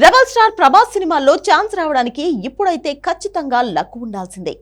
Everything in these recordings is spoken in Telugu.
రెబల్ స్టార్ ప్రభాస్ సినిమాల్లో ఛాన్స్ రావడానికి ఇప్పుడైతే ఖచ్చితంగా లక్ ఉండాల్సిందే.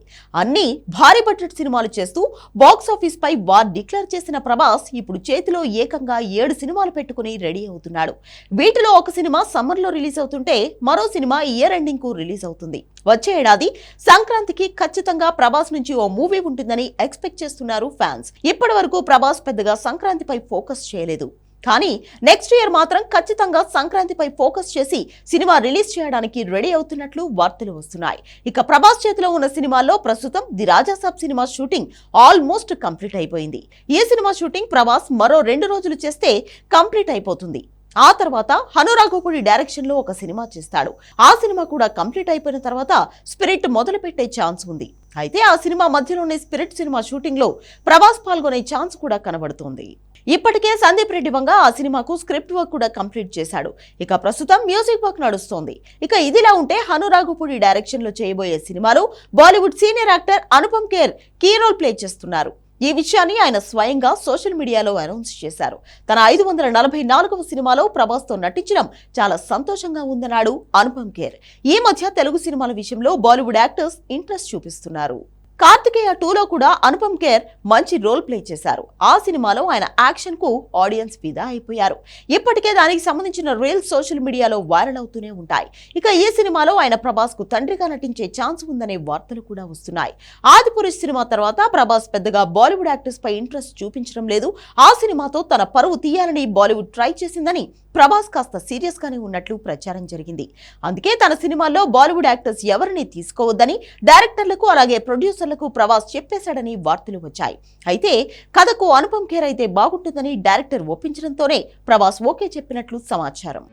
అన్ని భారీ బడ్జెట్ సినిమాలు చేస్తూ బాక్స్ ఆఫీస్ పై వార్ డిక్లేర్ చేసిన ప్రభాస్ ఇప్పుడు చేతిలో ఏకంగా ఏడు సినిమాలు పెట్టుకుని రెడీ అవుతున్నాడు. వీటిలో ఒక సినిమా సమ్మర్లో రిలీజ్ అవుతుంటే మరో సినిమా ఇయర్ ఎండింగ్కు రిలీజ్ అవుతుంది. వచ్చే ఏడాది సంక్రాంతికి ఖచ్చితంగా ప్రభాస్ నుంచి ఓ మూవీ ఉంటుందని ఎక్స్పెక్ట్ చేస్తున్నారు ఫ్యాన్స్. ఇప్పటి వరకు ప్రభాస్ పెద్దగా సంక్రాంతిపై ఫోకస్ చేయలేదు. కానీ నెక్స్ట్ ఇయర్ మాత్రం ఖచ్చితంగా సంక్రాంతిపై ఫోకస్ చేసి సినిమా రిలీజ్ చేయడానికి రెడీ అవుతున్నట్లు వార్తలు వస్తున్నాయి. ఇక ప్రభాస్ చేతిలో ఉన్న సినిమాల్లో ప్రస్తుతం the Rajasaab cinema shooting almost complete అయిపోయింది. ఈ సినిమా షూటింగ్ ప్రభాస్ మరో రెండు రోజులు చేస్తే కంప్లీట్ అయిపోతుంది. ఆ తర్వాత హనురాఘపుడి డైరెక్షన్లో ఒక సినిమా చేస్తాడు. ఆ సినిమా కూడా కంప్లీట్ అయిపోయిన తర్వాత స్పిరిట్ మొదలు పెట్టే ఛాన్స్ ఉంది. అయితే ఆ సినిమా మధ్యలోనే స్పిరిట్ సినిమా షూటింగ్లో ప్రభాస్ పాల్గొనే ఛాన్స్ కూడా కనబడుతోంది. ఇప్పటికే సందీప్ రెడ్డి వంగ ఆ సినిమాకు స్క్రిప్ట్ వర్క్ కూడా కంప్లీట్ చేశాడు. ఇక ప్రస్తుతం మ్యూజిక్ వర్క్ నడుస్తోంది. ఇక ఇదిలా ఉంటే హనురాఘపుడి డైరెక్షన్లో చేయబోయే సినిమాలో Bollywood senior actor Anupam Kher key role play చేస్తున్నారు. ఈ విషయాన్ని ఆయన స్వయంగా సోషల్ మీడియాలో అనౌన్స్ చేశారు. తన ఐదు వందల నలభై నాలుగవ సినిమాలో ప్రభాస్తో నటించడం చాలా సంతోషంగా ఉందన్నాడు అనుపమ్ ఖేర్. ఈ మధ్య తెలుగు సినిమాల విషయంలో బాలీవుడ్ యాక్టర్స్ ఇంట్రెస్ట్ చూపిస్తున్నారు. కార్తికేయ టూలో కూడా అనుపమ్ ఖేర్ మంచి రోల్ ప్లే చేశారు. ఆ సినిమాలో ఆయన యాక్షన్కు ఆడియన్స్ ఫిదా అయిపోయారు. ఇప్పటికే దానికి సంబంధించిన రీల్స్ సోషల్ మీడియాలో వైరల్ అవుతూనే ఉంటాయి. ఇక ఈ సినిమాలో ఆయన ప్రభాస్కు తండ్రిగా నటించే ఛాన్స్ ఉందనే వార్తలు కూడా వస్తున్నాయి. ఆదిపురుష్ సినిమా తర్వాత ప్రభాస్ పెద్దగా బాలీవుడ్ యాక్టర్స్ పై ఇంట్రెస్ట్ చూపించడం లేదు. ఆ సినిమాతో తన పరువు తీయాలని బాలీవుడ్ ట్రై చేసిందని ప్రభాస్ కాస్త సీరియస్ గానే ఉన్నట్లు ప్రచారం జరిగింది. అందుకే తన సినిమాల్లో బాలీవుడ్ యాక్టర్స్ ఎవరిని తీసుకోవద్దని డైరెక్టర్లకు అలాగే ప్రొడ్యూసర్లకు ప్రభాస్ చెప్పేశాడని వార్తలు వచ్చాయి. అయితే కథకు అనుపమ్ ఖేర్ అయితే బాగుంటుందని డైరెక్టర్ ఒప్పించడంతోనే ప్రభాస్ ఓకే చెప్పినట్లు సమాచారం.